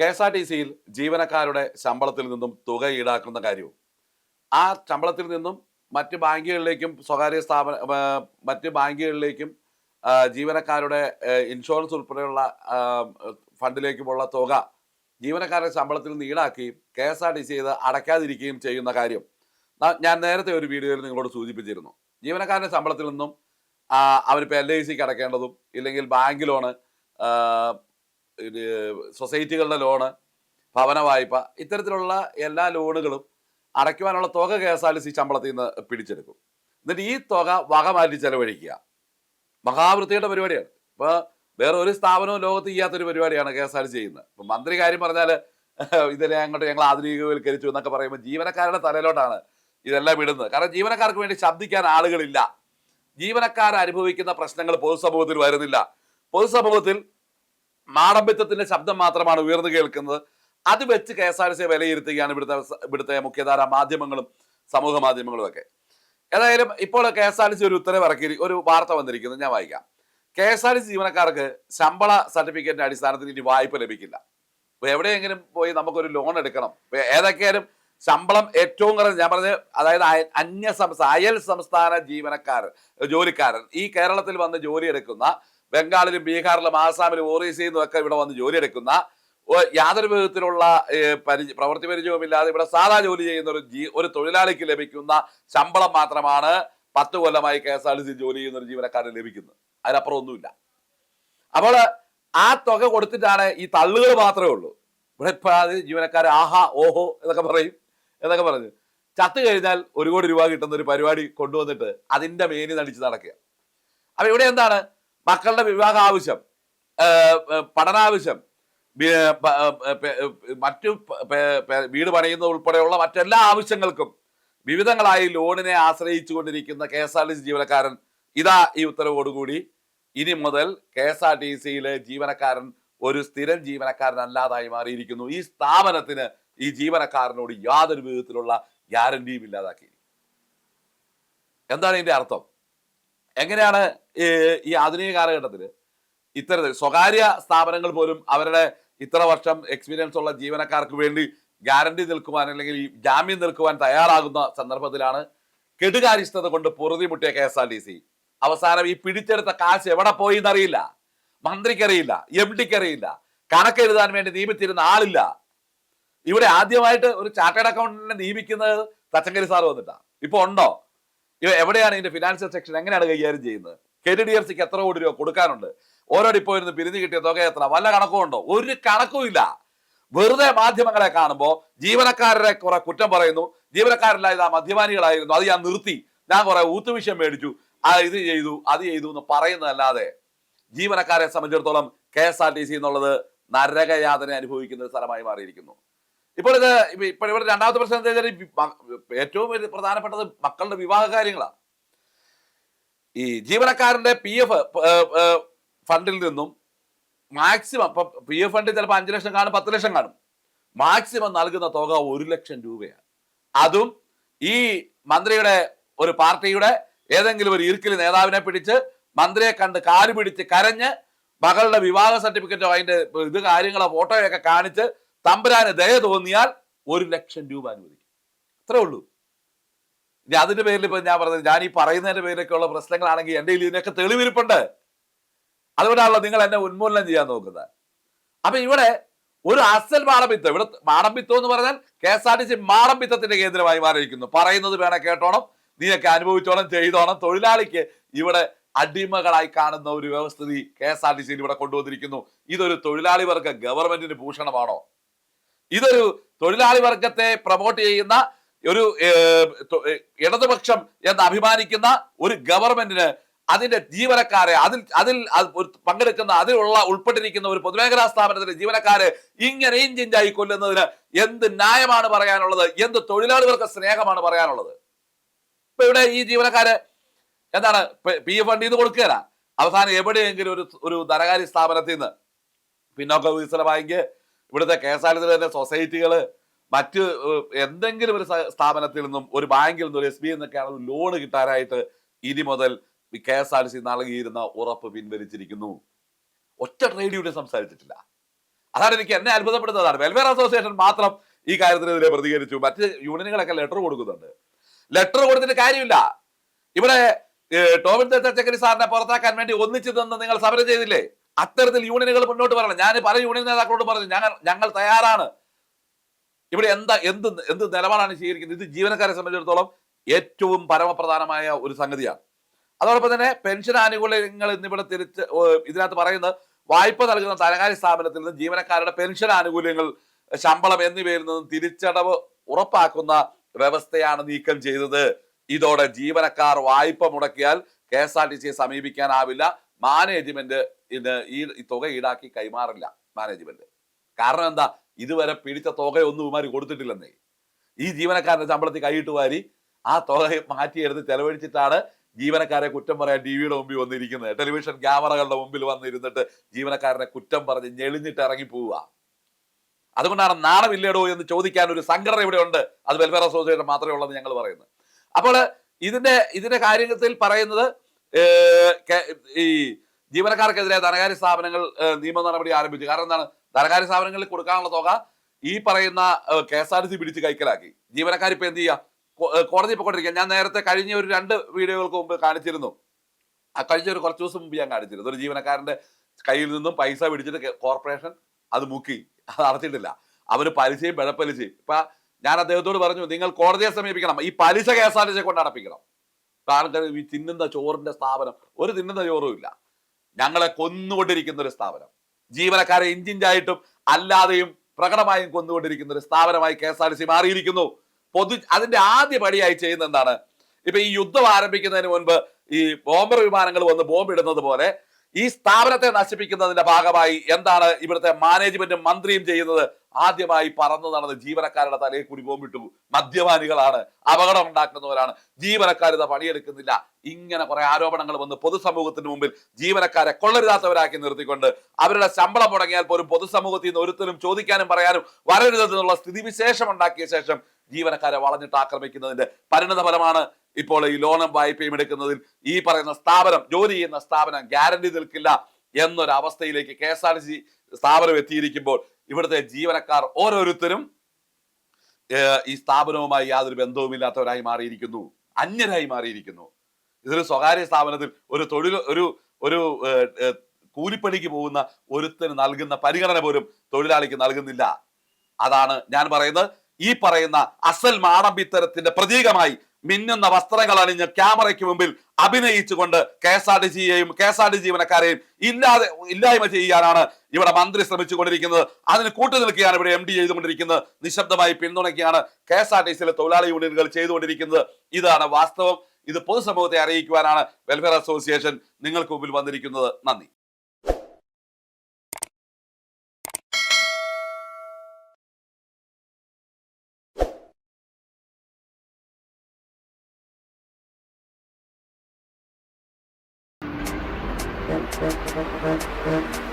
K S R T സിയിൽ ജീവനക്കാരുടെ ശമ്പളത്തിൽ നിന്നും തുക ഈടാക്കുന്ന കാര്യവും. ആ ശമ്പളത്തിൽ നിന്നും മറ്റ് ബാങ്കുകളിലേക്കും സ്വകാര്യ സ്ഥാപന മറ്റ് ബാങ്കുകളിലേക്കും ജീവനക്കാരുടെ ഇൻഷുറൻസ് ഉൾപ്പെടെയുള്ള ഫണ്ടിലേക്കുമുള്ള തുക ജീവനക്കാരുടെ ശമ്പളത്തിൽ നിന്ന് ഈടാക്കുകയും K S R T C ഇത് അടയ്ക്കാതിരിക്കുകയും ചെയ്യുന്ന കാര്യം ഞാൻ നേരത്തെ ഒരു വീഡിയോയിൽ നിങ്ങളോട് സൂചിപ്പിച്ചിരുന്നു. ജീവനക്കാരുടെ ശമ്പളത്തിൽ നിന്നും അവരിപ്പോൾ എൽ ഐ സിക്ക് അടയ്ക്കേണ്ടതും ഇല്ലെങ്കിൽ ബാങ്ക് ലോണ് സൊസൈറ്റികളുടെ ലോണ് ഭവന വായ്പ ഇത്തരത്തിലുള്ള എല്ലാ ലോണുകളും അടയ്ക്കുവാനുള്ള തുക K S R T C ശമ്പളത്തിൽ നിന്ന് പിടിച്ചെടുക്കും. എന്നിട്ട് ഈ തുക വക മാറ്റി ചെലവഴിക്കുക. മഹാവൃത്തിയുടെ പരിപാടിയാണ്. ഇപ്പോൾ വേറെ ഒരു സ്ഥാപനവും ലോകത്ത് ചെയ്യാത്തൊരു പരിപാടിയാണ് കെ എസ് ആർ ചെയ്യുന്നത്. ഇപ്പം മന്ത്രി കാര്യം പറഞ്ഞാൽ ഇതിനെ അങ്ങോട്ട് ഞങ്ങൾ ആധുനികവൽക്കരിച്ചു എന്നൊക്കെ പറയുമ്പോൾ ജീവനക്കാരുടെ തലയിലോട്ടാണ് ഇതെല്ലാം ഇടുന്നത് കാരണം ജീവനക്കാർക്ക് വേണ്ടി ശബ്ദിക്കാൻ ആളുകളില്ല. ജീവനക്കാർ അനുഭവിക്കുന്ന പ്രശ്നങ്ങൾ പൊതുസമൂഹത്തിൽ വരുന്നില്ല. പൊതുസമൂഹത്തിൽ മാടമ്പിത്തത്തിന്റെ ശബ്ദം മാത്രമാണ് ഉയർന്നു കേൾക്കുന്നത്. അത് വെച്ച് കെ എസ് ആർ സിയെ വിലയിരുത്തുകയാണ് ഇവിടുത്തെ ഇവിടുത്തെ മുഖ്യധാര മാധ്യമങ്ങളും സമൂഹ മാധ്യമങ്ങളും ഒക്കെ. ഏതായാലും ഇപ്പോൾ കെ എസ് ആർ സി ഒരു ഉത്തരവ് ഇറക്കി ഒരു വാർത്ത വന്നിരിക്കുന്നത് ഞാൻ വായിക്കാം. കെ എസ് ആർ സി ജീവനക്കാർക്ക് ശമ്പള സർട്ടിഫിക്കറ്റിന്റെ അടിസ്ഥാനത്തിൽ ഇനി വായ്പ ലഭിക്കില്ല. ഇപ്പൊ എവിടെയെങ്കിലും പോയി നമുക്കൊരു ലോൺ എടുക്കണം. ഏതൊക്കെയാലും ശമ്പളം ഏറ്റവും കുറഞ്ഞ ഞാൻ പറഞ്ഞ അതായത് അന്യ സംസ്ഥാന അയൽ സംസ്ഥാന ജീവനക്കാരൻ ജോലിക്കാരൻ ഈ കേരളത്തിൽ വന്ന് ജോലി എടുക്കുന്ന ബംഗാളിലും ബീഹാറിലും ആസാമിലും ഒറീസയിൽ നിന്നൊക്കെ ഇവിടെ വന്ന് ജോലിയെടുക്കുന്ന യാതൊരു വിധത്തിലുള്ള പരിചയ പ്രവൃത്തി പരിചയവുമില്ലാതെ ഇവിടെ സാധാ ജോലി ചെയ്യുന്ന ഒരു ജീ ഒരു തൊഴിലാളിക്ക് ലഭിക്കുന്ന ശമ്പളം മാത്രമാണ് പത്ത് കൊല്ലമായി K S R T C ജോലി ചെയ്യുന്ന ഒരു ജീവനക്കാരന് ലഭിക്കുന്നത്. അതിനപ്പുറം ഒന്നുമില്ല അപ്പോൾ ആ തുക കൊടുത്തിട്ടാണ് ഈ തള്ളുകൾ മാത്രമേ ഉള്ളൂ. ഇവിടെ ഇപ്പൊ അത് ജീവനക്കാർ ആഹാ ഓഹോ എന്നൊക്കെ പറയും എന്നൊക്കെ പറഞ്ഞു. ചത്തു കഴിഞ്ഞാൽ ഒരു കോടി രൂപ കിട്ടുന്ന ഒരു പരിപാടി കൊണ്ടുവന്നിട്ട് അതിന്റെ മേനി നടിച്ച് നടക്കുക. അപ്പൊ ഇവിടെ എന്താണ്? മക്കളുടെ വിവാഹ ആവശ്യം പഠനാവശ്യം മറ്റു വീട് പണിയുന്ന ഉൾപ്പെടെയുള്ള മറ്റെല്ലാ ആവശ്യങ്ങൾക്കും വിവിധങ്ങളായി ലോണിനെ ആശ്രയിച്ചു കൊണ്ടിരിക്കുന്ന K S R T C ജീവനക്കാരൻ ഇതാ ഈ ഉത്തരവോടുകൂടി. ഇനി മുതൽ കെ എസ് ആർ ടി സിയിലെ ജീവനക്കാരൻ ഒരു സ്ഥിരം ജീവനക്കാരൻ അല്ലാതായി മാറിയിരിക്കുന്നു. ഈ സ്ഥാപനത്തിന് ഈ ജീവനക്കാരനോട് യാതൊരു വിധത്തിലുള്ള ഗ്യാരണ്ടിയും ഇല്ലാതാക്കി എന്താണ് ഇതിന്റെ അർത്ഥം? എങ്ങനെയാണ് ഈ ആധുനിക കാലഘട്ടത്തിൽ ഇത്തരത്തിൽ സ്വകാര്യ സ്ഥാപനങ്ങൾ പോലും അവരുടെ ഇത്ര വർഷം എക്സ്പീരിയൻസ് ഉള്ള ജീവനക്കാർക്ക് വേണ്ടി ഗ്യാരണ്ടി നിൽക്കുവാൻ അല്ലെങ്കിൽ ജാമ്യം നിൽക്കുവാൻ തയ്യാറാകുന്ന സന്ദർഭത്തിലാണ് കെടുകാരിഷ്ഠത കൊണ്ട് പൊറുതിമുട്ടിയ K S R T C. അവസാനം ഈ പിടിച്ചെടുത്ത കാശ് എവിടെ പോയി എന്നറിയില്ല. മന്ത്രിക്കറിയില്ല എം ഡിക്കറിയില്ല കണക്കെഴുതാൻ വേണ്ടി നിയമിച്ചിരുന്ന ആളില്ല. ഇവിടെ ആദ്യമായിട്ട് ഒരു ചാർട്ടേഡ് അക്കൗണ്ടന്റിനെ നിയമിക്കുന്നത് തച്ചങ്കരി സാർ വന്നിട്ടാ. ഇപ്പൊ ഉണ്ടോ? ഇവ എവിടെയാണ് ഇതിന്റെ ഫിനാൻഷ്യൽ സെക്ഷൻ എങ്ങനെയാണ് കൈകാര്യം ചെയ്യുന്നത്? കെ ഡി ഡി എഫ് സിക്ക് എത്ര കോടി രൂപ കൊടുക്കാനുണ്ട്? ഓരോ ഡിപ്പോ ഇരുന്ന് പിരിഞ്ഞു കിട്ടിയ തുക എത്ര? വല്ല കണക്കും ഉണ്ടോ? ഒരു കണക്കും ഇല്ല. വെറുതെ മാധ്യമങ്ങളെ കാണുമ്പോൾ ജീവനക്കാരെ കുറെ കുറ്റം പറയുന്നു. ജീവനക്കാരില്ലായത് ഇതാ മദ്യപാനികളായിരുന്നു. അത് ഞാൻ നിർത്തി. ഞാൻ കുറെ ഊത്തുവിഷയം മേടിച്ചു. ആ ഇത് ചെയ്തു അത് ചെയ്തു എന്ന് പറയുന്നതല്ലാതെ ജീവനക്കാരെ സംബന്ധിച്ചിടത്തോളം K S R T C എന്നുള്ളത് നരകയാതന അനുഭവിക്കുന്ന സ്ഥലമായി മാറിയിരിക്കുന്നു. ഇപ്പോൾ ഇത് ഇപ്പൊ ഇപ്പോൾ ഇവിടെ രണ്ടാമത്തെ പ്രശ്നം എന്താ വെച്ചാൽ ഏറ്റവും പ്രധാനപ്പെട്ടത് മക്കളുടെ വിവാഹ കാര്യങ്ങളാണ് ഈ ജീവനക്കാരന്റെ പി എഫ് ഫണ്ടിൽ നിന്നും മാക്സിമം ഇപ്പൊ പി എഫ് ഫണ്ടിൽ ചിലപ്പോൾ അഞ്ച് ലക്ഷം കാണും പത്ത് ലക്ഷം കാണും. മാക്സിമം നൽകുന്ന തുക ഒരു ലക്ഷം രൂപയാണ്. അതും ഈ മന്ത്രിയുടെ ഒരു പാർട്ടിയുടെ ഏതെങ്കിലും ഒരു ഇറുക്കിൽ നേതാവിനെ പിടിച്ച് മന്ത്രിയെ കണ്ട് കാൽ പിടിച്ച് കരഞ്ഞ് മകളുടെ വിവാഹ സർട്ടിഫിക്കറ്റോ അതിന്റെ ഇത് കാര്യങ്ങളോ ഫോട്ടോയൊക്കെ കാണിച്ച് തമ്പുരാന് ദയ തോന്നിയാൽ ഒരു ലക്ഷം രൂപ അനുവദിക്കും. അത്രേ ഉള്ളൂ. ഇനി അതിന്റെ പേരിൽ ഇപ്പൊ ഞാൻ പറഞ്ഞത് ഞാൻ ഈ പറയുന്നതിന്റെ പേരിലൊക്കെ ഉള്ള പ്രശ്നങ്ങളാണെങ്കിൽ കയ്യിൽ ഇതിനൊക്കെ തെളിവിരിപ്പുണ്ട്. അതുകൊണ്ടാണല്ലോ നിങ്ങൾ എന്നെ ഉന്മൂലനം ചെയ്യാൻ നോക്കുന്നത്. അപ്പൊ ഇവിടെ ഒരു അസൽ മാടമ്പിത്തം ഇവിടെ മാടമ്പിത്തം എന്ന് പറഞ്ഞാൽ K S R T C മാടമ്പിത്തത്തിന്റെ കേന്ദ്രമായി മാറിയിരിക്കുന്നു. പറയുന്നത് വേണേ കേട്ടോണം നീയൊക്കെ അനുഭവിച്ചോണം ചെയ്തോണം. തൊഴിലാളിക്ക് ഇവിടെ അടിമകളായി കാണുന്ന ഒരു വ്യവസ്ഥിതി കെ എസ് ആർ ടി സിയിൽ ഇവിടെ കൊണ്ടുവന്നിരിക്കുന്നു. ഇതൊരു തൊഴിലാളി വർഗ ഗവൺമെന്റിന് ഭൂഷണമാണോ? ഇതൊരു തൊഴിലാളി വർഗത്തെ പ്രൊമോട്ട് ചെയ്യുന്ന ഒരു ഇടതുപക്ഷം എന്ന് അഭിമാനിക്കുന്ന ഒരു ഗവൺമെന്റിന് അതിന്റെ ജീവനക്കാരെ അതിൽ അതിൽ പങ്കെടുക്കുന്ന അതിലുള്ള ഉൾപ്പെട്ടിരിക്കുന്ന ഒരു പൊതുമേഖലാ സ്ഥാപനത്തിലെ ജീവനക്കാരെ ഇങ്ങനെ ഇഞ്ചിഞ്ചായി കൊല്ലുന്നതിന് എന്ത് ന്യായമാണ് പറയാനുള്ളത്? എന്ത് തൊഴിലാളികൾക്ക് സ്നേഹമാണ് പറയാനുള്ളത്? ഇപ്പൊ ഇവിടെ ഈ ജീവനക്കാര് എന്താണ് പി എഫ് ഫണ്ട് നിന്ന് കൊടുക്കുകയല്ല അവസാനം എവിടെയെങ്കിലും ഒരു ഒരു ധനകാര്യ സ്ഥാപനത്തിൽ നിന്ന് പിന്നോക്ക വികസന ബാങ്ക് ഇവിടുത്തെ കെ എസ് ആർ ടി തന്നെ സൊസൈറ്റികൾ മറ്റ് എന്തെങ്കിലും ഒരു സ്ഥാപനത്തിൽ നിന്നും ഒരു ബാങ്കിൽ നിന്നും ഒരു എസ് ബി എന്നൊക്കെയാണ് ഒരു ലോൺ കിട്ടാനായിട്ട് ഇനി മുതൽ K S R T C നൽകിയിരുന്ന ഉറപ്പ് പിൻവലിച്ചിരിക്കുന്നു. ഒറ്റ ട്രേഡ് യൂണിയൻ സംസാരിച്ചിട്ടില്ല. അതാണ് എനിക്ക് എന്നെ അത്ഭുതപ്പെടുന്നതാണ് വെൽഫെയർ അസോസിയേഷൻ മാത്രം ഈ കാര്യത്തിനെതിരെ പ്രതികരിച്ചു. മറ്റ് യൂണിയനുകളൊക്കെ ലെറ്റർ കൊടുക്കുന്നുണ്ട്. ലെറ്റർ കൊടുത്തിട്ട് കാര്യമില്ല. ഇവിടെ ടോമിൻ ടോമിൻ ചക്കരി സാറിനെ പുറത്താക്കാൻ വേണ്ടി ഒന്നിച്ചു നിന്ന് നിങ്ങൾ സമരം ചെയ്തില്ലേ? അത്തരത്തിൽ യൂണിയനുകൾ മുന്നോട്ട് പറയണം ഞാൻ പല യൂണിയൻ നേതാക്കളോട് പറഞ്ഞു ഞങ്ങൾ ഞങ്ങൾ തയ്യാറാണ്. ഇവിടെ എന്താ എന്ത് എന്ത് നിലപാടാണ് സ്വീകരിക്കുന്നത്? ഇത് ജീവനക്കാരെ സംബന്ധിച്ചിടത്തോളം ഏറ്റവും പരമപ്രധാനമായ ഒരു സംഗതിയാണ്. അതോടൊപ്പം തന്നെ പെൻഷൻ ആനുകൂല്യങ്ങൾ എന്നിവിടെ തിരിച്ച് ഇതിനകത്ത് പറയുന്നത് വായ്പ നൽകുന്ന ധനകാര്യ സ്ഥാപനത്തിൽ നിന്ന് ജീവനക്കാരുടെ പെൻഷൻ ആനുകൂല്യങ്ങൾ ശമ്പളം എന്നിവയിൽ നിന്നും തിരിച്ചടവ് ഉറപ്പാക്കുന്ന വ്യവസ്ഥയാണ് നീക്കം ചെയ്തത്. ഇതോടെ ജീവനക്കാർ വായ്പ മുടക്കിയാൽ കെ എസ് ആർ ടി സിയെ സമീപിക്കാനാവില്ല. മാനേജ്മെന്റ് ഇത് ഈ തുക ഈടാക്കി കൈമാറില്ല മാനേജ്മെന്റ് കാരണം എന്താ? ഇതുവരെ പിടിച്ച തുകയൊന്നും ഇവന്മാർ കൊടുത്തിട്ടില്ലെന്നേ. ഈ ജീവനക്കാരന്റെ ശമ്പളത്തിൽ കൈയിട്ട് വാരി ആ തുക മാറ്റിയെടുത്ത് ചെലവഴിച്ചിട്ടാണ് ജീവനക്കാരെ കുറ്റം പറയാൻ ടി വിയുടെ മുമ്പിൽ വന്നിരിക്കുന്നത്. ടെലിവിഷൻ ക്യാമറകളുടെ മുമ്പിൽ വന്നിരുന്നിട്ട് ജീവനക്കാരനെ കുറ്റം പറഞ്ഞ് ഞെളിഞ്ഞിട്ട് ഇറങ്ങി പോവുക. അതുകൊണ്ടാണ് നാണമില്ലേടോ എന്ന് ചോദിക്കാൻ ഒരു സംഘടന ഇവിടെ ഉണ്ട്. അത് വെൽഫെയർ അസോസിയേഷൻ മാത്രമേ ഉള്ളൂ ഞങ്ങൾ പറയുന്നത്. അപ്പോൾ ഇതിന്റെ ഇതിന്റെ കാര്യത്തിൽ പറയുന്നത് ഈ ജീവനക്കാർക്കെതിരെ ധനകാര്യ സ്ഥാപനങ്ങൾ നിയമ നടപടി ആരംഭിച്ചു. കാരണം എന്താണ്? ധനകാര്യ സ്ഥാപനങ്ങളിൽ കൊടുക്കാനുള്ള തുക ഈ പറയുന്ന K S R T C പിടിച്ച് കൈക്കലാക്കി. ജീവനക്കാർ ഇപ്പൊ എന്ത് ചെയ്യുക കോടതി പോയിക്കൊണ്ടിരിക്കുക ഞാൻ നേരത്തെ കഴിഞ്ഞ ഒരു രണ്ട് വീഡിയോകൾക്ക് മുമ്പ് കാണിച്ചിരുന്നു. ആ കഴിഞ്ഞ ഒരു കുറച്ച് ദിവസം മുമ്പ് ഞാൻ കാണിച്ചിരുന്നു. ഒരു ജീവനക്കാരന്റെ കയ്യിൽ നിന്നും പൈസ പിടിച്ചിട്ട് കോർപ്പറേഷൻ അത് മുക്കി. അത് അടച്ചിട്ടില്ല അവർ പലിശയും പിഴപ്പലിശയും ഇപ്പൊ ഞാൻ അദ്ദേഹത്തോട് പറഞ്ഞു നിങ്ങൾ കോടതിയെ സമീപിക്കണം. ഈ പലിശ K S R T C കൊണ്ട് അടപ്പിക്കണം. കാരണം ഈ തിന്നുന്ന ചോറിന്റെ സ്ഥാപനം ഒരു തിന്നുന്ന ചോറും ഇല്ല. ഞങ്ങളെ കൊന്നുകൊണ്ടിരിക്കുന്ന ഒരു സ്ഥാപനം. ജീവനക്കാരെ ഇഞ്ചിഞ്ചായിട്ടും അല്ലാതെയും പ്രകടമായും കൊന്നുകൊണ്ടിരിക്കുന്ന ഒരു സ്ഥാപനമായി കെ എസ് ആർ സി മാറിയിരിക്കുന്നു. പൊതു അതിന്റെ ആദ്യ പടിയായി ചെയ്യുന്ന എന്താണ്? ഇപ്പൊ ഈ യുദ്ധം ആരംഭിക്കുന്നതിന് മുൻപ് ഈ ബോംബർ വിമാനങ്ങൾ വന്ന് ബോംബ് ഇടുന്നത് പോലെ ഈ സ്ഥാപനത്തെ നശിപ്പിക്കുന്നതിന്റെ ഭാഗമായി എന്താണ് ഇവിടുത്തെ മാനേജ്മെന്റും മന്ത്രിയും ചെയ്യുന്നത്? ആദ്യമായി പറന്നു നടന്ന് ജീവനക്കാരുടെ തലയിൽ കൂടി പോകുമ്പിട്ടു മദ്യപാനികളാണ് അപകടം ഉണ്ടാക്കുന്നവരാണ്. ജീവനക്കാർ ഇത് പണിയെടുക്കുന്നില്ല. ഇങ്ങനെ കുറെ ആരോപണങ്ങൾ വന്ന് പൊതുസമൂഹത്തിന് മുമ്പിൽ ജീവനക്കാരെ കൊള്ളരുതാത്തവരാക്കി നിർത്തിക്കൊണ്ട് അവരുടെ ശമ്പളം മുടങ്ങിയാൽ പോലും പൊതുസമൂഹത്തിൽ നിന്ന് ഒരുത്തരും ചോദിക്കാനും പറയാനും വരരുതെന്നുള്ള സ്ഥിതിവിശേഷം ഉണ്ടാക്കിയ ശേഷം ജീവനക്കാരെ വളഞ്ഞിട്ട് ആക്രമിക്കുന്നതിന്റെ പരിണിത ഫലമാണ് ഇപ്പോൾ ഈ ലോണും വായ്പയും എടുക്കുന്നതിൽ ഈ പറയുന്ന സ്ഥാപനം ജോലി ചെയ്യുന്ന സ്ഥാപനം ഗ്യാരണ്ടി നിൽക്കില്ല എന്നൊരവസ്ഥയിലേക്ക് K S R T C സ്ഥാപനം എത്തിയിരിക്കുമ്പോൾ ഇവിടുത്തെ ജീവനക്കാർ ഓരോരുത്തരും ഈ സ്ഥാപനവുമായി യാതൊരു ബന്ധവുമില്ലാത്തവരായി മാറിയിരിക്കുന്നു അന്യരായി മാറിയിരിക്കുന്നു. ഇതൊരു സ്വകാര്യ സ്ഥാപനത്തിൽ ഒരു തൊഴിൽ ഒരു ഒരു കൂലിപ്പണിക്ക് പോകുന്ന ഒരുത്തിന് നൽകുന്ന പരിഗണന പോലും തൊഴിലാളിക്ക് നൽകുന്നില്ല. അതാണ് ഞാൻ പറയുന്നത്. ഈ പറയുന്ന അസൽ മാടമ്പിത്തരത്തിന്റെ പ്രതീകമായി മിന്നുന്ന വസ്ത്രങ്ങൾ അണിഞ്ഞ് ക്യാമറയ്ക്ക് മുമ്പിൽ അഭിനയിച്ചുകൊണ്ട് കെ എസ് ആർ ടി സിയെയും കെ എസ് ആർ ടി ജീവനക്കാരെയും ഇല്ലാതെ ഇല്ലായ്മ ചെയ്യാനാണ് ഇവിടെ മന്ത്രി ശ്രമിച്ചുകൊണ്ടിരിക്കുന്നത്. അതിന് കൂട്ടു നിൽക്കുകയാണ് ഇവിടെ എം ഡി ചെയ്തുകൊണ്ടിരിക്കുന്നത്. നിശബ്ദമായി പിന്തുണയ്ക്കുകയാണ് കെ എസ് ആർ ടി സിയിലെ തൊഴിലാളി യൂണിയനുകൾ ചെയ്തുകൊണ്ടിരിക്കുന്നത്. ഇതാണ് വാസ്തവം. ഇത് പൊതുസമൂഹത്തെ അറിയിക്കുവാനാണ് വെൽഫെയർ അസോസിയേഷൻ നിങ്ങൾക്ക് മുമ്പിൽ വന്നിരിക്കുന്നത്. നന്ദി. バンバンバンバンバン。